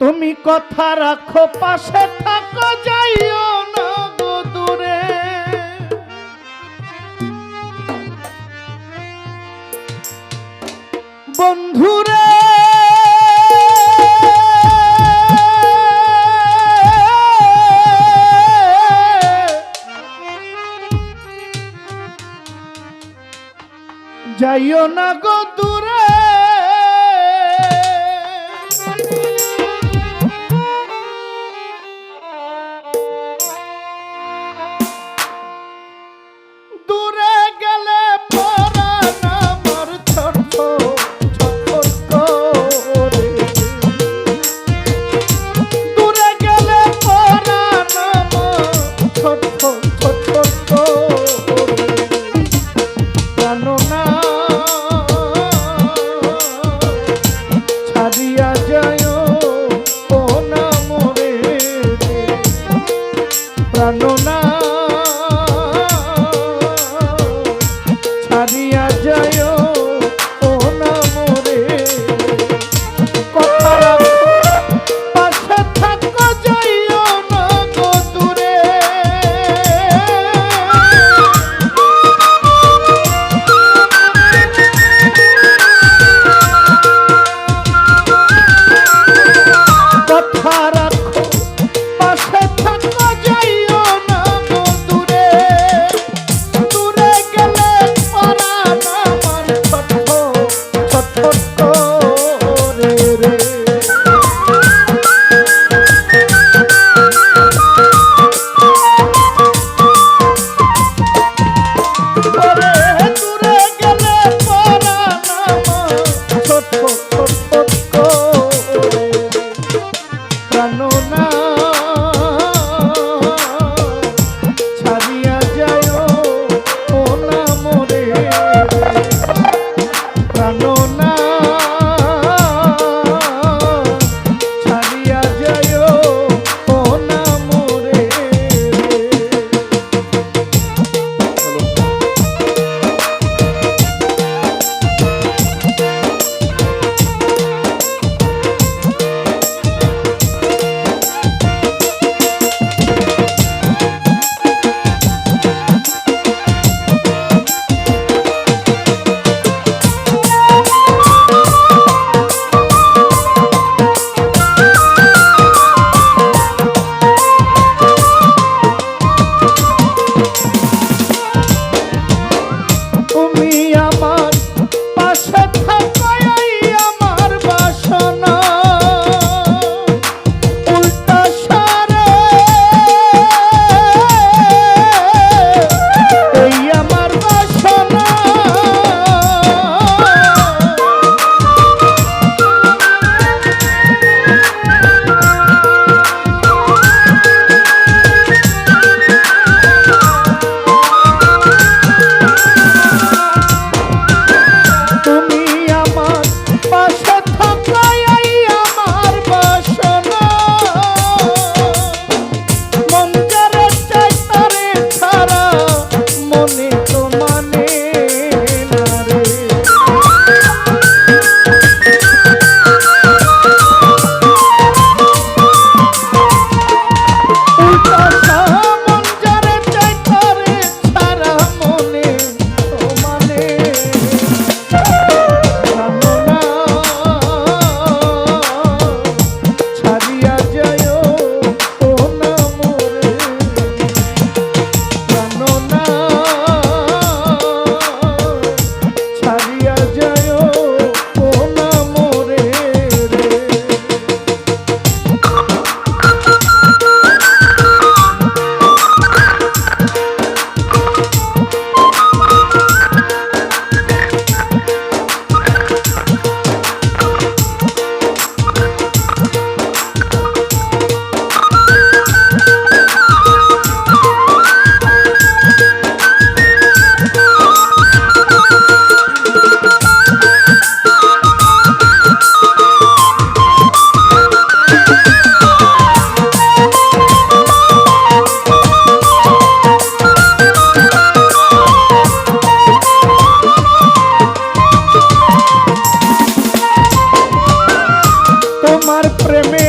তুমি কথা রাখো পাশে থাকো যাইও না গো দূরে। বন্ধুরে যাইও না গো দূরে। আমার প্রেমে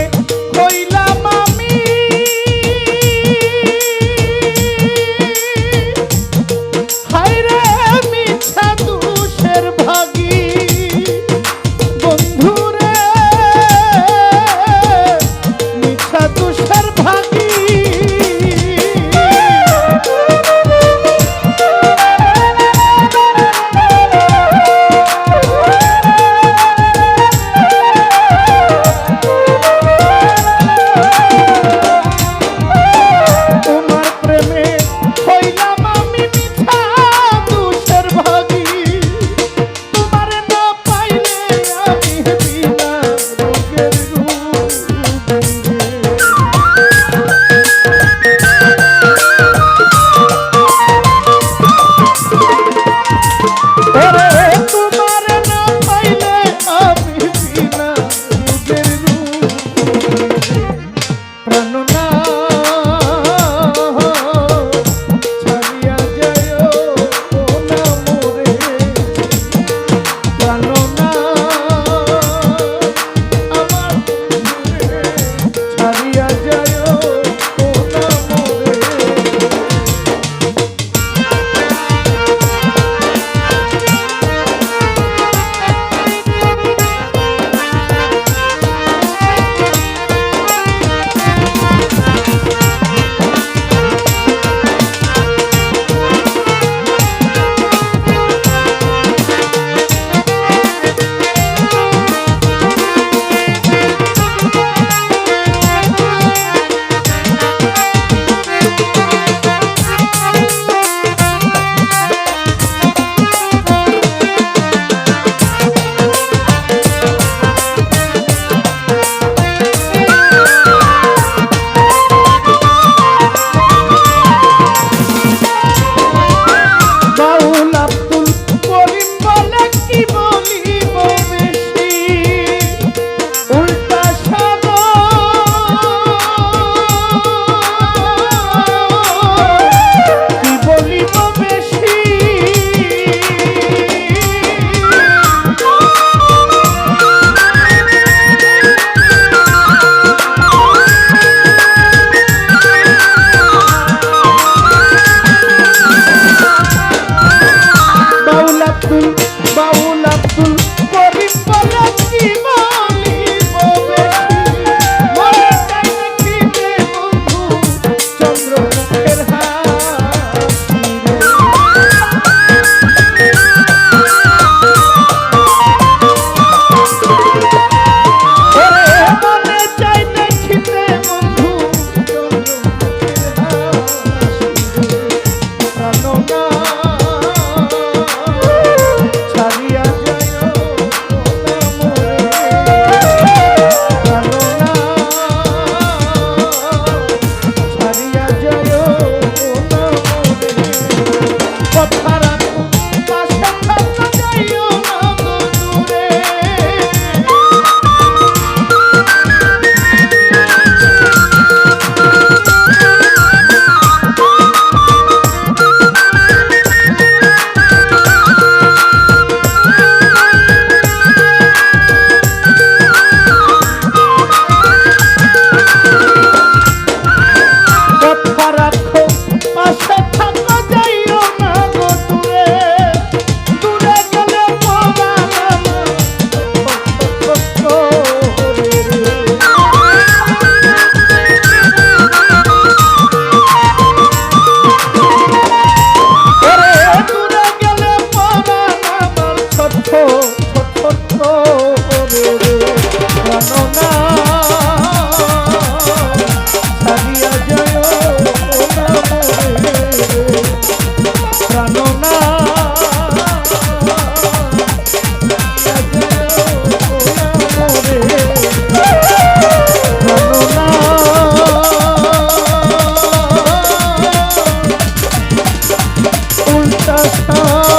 Oh.